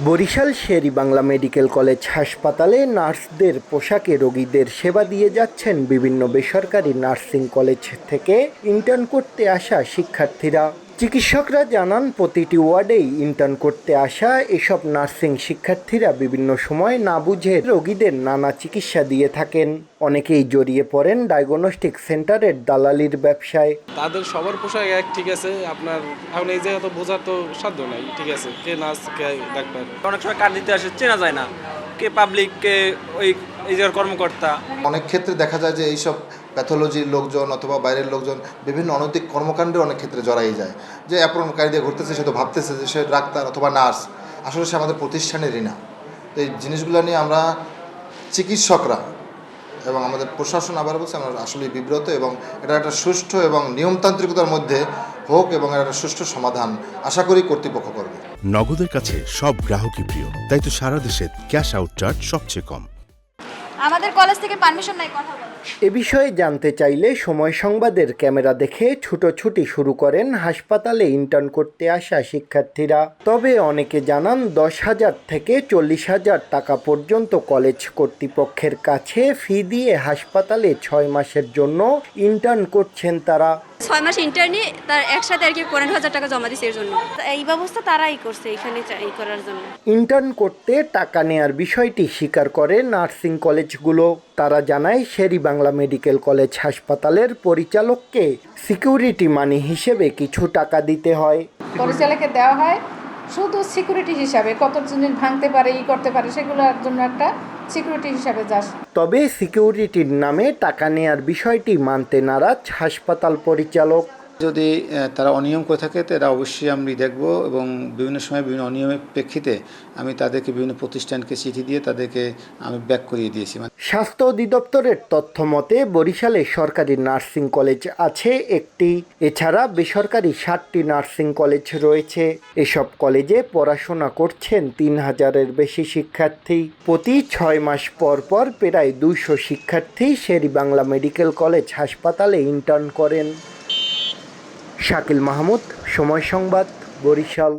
Barishal Sher-e Bangla medical college হাসপাতালে নার্সদের পোশাকে রোগীদের সেবা দিয়ে যাচ্ছেন বিভিন্ন বেসরকারি নার্সিং কলেজ থেকে ইন্টার্ন করতে আসা শিক্ষার্থীরা। চিকিৎসকরা জানান প্রতিটি ওয়ার্ডেই ইন্টার্ন করতে আসা এসব নার্সিং শিক্ষার্থীরা বিভিন্ন সময় না বুঝে রোগীদের নানা চিকিৎসা দিয়ে থাকেন। অনেকেই জড়িয়ে পড়েন ডায়াগনস্টিক সেন্টারের দালালির ব্যবসায়। তাদের সবার পোশাক এক ঠিক আছে আপনার এখন এই জায়গা তো বোঝার তো সাধ্য নাই ঠিক আছে কে নার্স কে ডাক্তার। অনেক সময় কার্ড দিতে আসে চেনা যায় না কে পাবলিক কে ওই এই জায়গার কর্মকর্তা। অনেক ক্ষেত্রে দেখা যায় যে এইসব প্যাথোলজির লোকজন অথবা বাইরের লোকজন বিভিন্ন অনৈতিক কর্মকাণ্ডে অনেক ক্ষেত্রে জড়াই যায়। যে অ্যাপ্রনকারী দিয়ে ঘুরতেছে সে তো ভাবতেছে যে সে ডাক্তার অথবা নার্স। আসলে সে আমাদের প্রতিষ্ঠানেরই না। তো এই জিনিসগুলো নিয়ে আমরা চিকিৎসকরা এবং আমাদের প্রশাসন আবার বলছে আমরা আসলে বিব্রত এবং এটা একটা সুষ্ঠু এবং নিয়মতান্ত্রিকতার মধ্যে হোক এবং একটা সুষ্ঠু সমাধান আশা করি কর্তৃপক্ষ করবে। নগদের কাছে সব গ্রাহকই প্রিয় তাই তো সারা দেশে ক্যাশ আউট চার্জ সবচেয়ে কম। আমাদের কলেজ থেকে পারমিশন নাই কথা বলার এ বিষয়ে জানতে চাইলে সময় সংবাদের ক্যামেরা দেখে ছুটোছুটি শুরু করেন হাসপাতালে ইন্টার্ন করতে আসা শিক্ষার্থীরা। তবে অনেকে জানান দশ হাজার থেকে চল্লিশ হাজার টাকা পর্যন্ত কলেজ কর্তৃপক্ষের কাছে ফি দিয়ে হাসপাতালে ছয় মাসের জন্য ইন্টার্ন করছেন তারা। ছয় মাস ইন্টারনি তার একসাথে আর কি পনেরো হাজার টাকা জমা দিছে এর জন্য। এই ব্যবস্থা তারাই করছে এখানে এই করার জন্য। ইন্টার্ন করতে টাকা নেয়ার বিষয়টি স্বীকার করে নার্সিং কলেজগুলো। তারা জানায় শেরি বাংলা মেডিকেল কলেজ হাসপাতালের পরিচালককে সিকিউরিটি মানি হিসেবে কিছু টাকা দিতে হয়। পরিচালকে দেওয়া হয় শুধু সিকিউরিটি হিসাবে কত জিনিস ভাঙতে পারে ই করতে পারে সেগুলোর জন্য একটা সিকিউরিটি হিসাবে যাস। তবে সিকিউরিটির নামে টাকা নেয়ার বিষয়টি মানতে নারাজ হাসপাতাল পরিচালক। যদি তারা অনিয়ম করে থাকে, তো এটা অবশ্যই আমি দেখব এবং বিভিন্ন সময় বিভিন্ন অনিয়মের প্রেক্ষিতে আমি তাদেরকে বিভিন্ন প্রতিষ্ঠানকে চিঠি দিয়ে তাদেরকে আমি ব্যাক করিয়ে দিয়েছি। স্বাস্থ্য অধিদপ্তরের তথ্য মতে বরিশালে সরকারি নার্সিং কলেজ আছে একটি। এছাড়া বেসরকারি ষাটটি নার্সিং কলেজ রয়েছে। এসব কলেজে পড়াশোনা করছেন তিন হাজারের বেশি শিক্ষার্থী। প্রতি ছয় মাস পর পর প্রায় দুইশো শিক্ষার্থী শেরি বাংলা মেডিকেল কলেজ হাসপাতালে ইন্টার্ন করেন। শাকিল মাহমুদ সময় সংবাদ বরিশাল।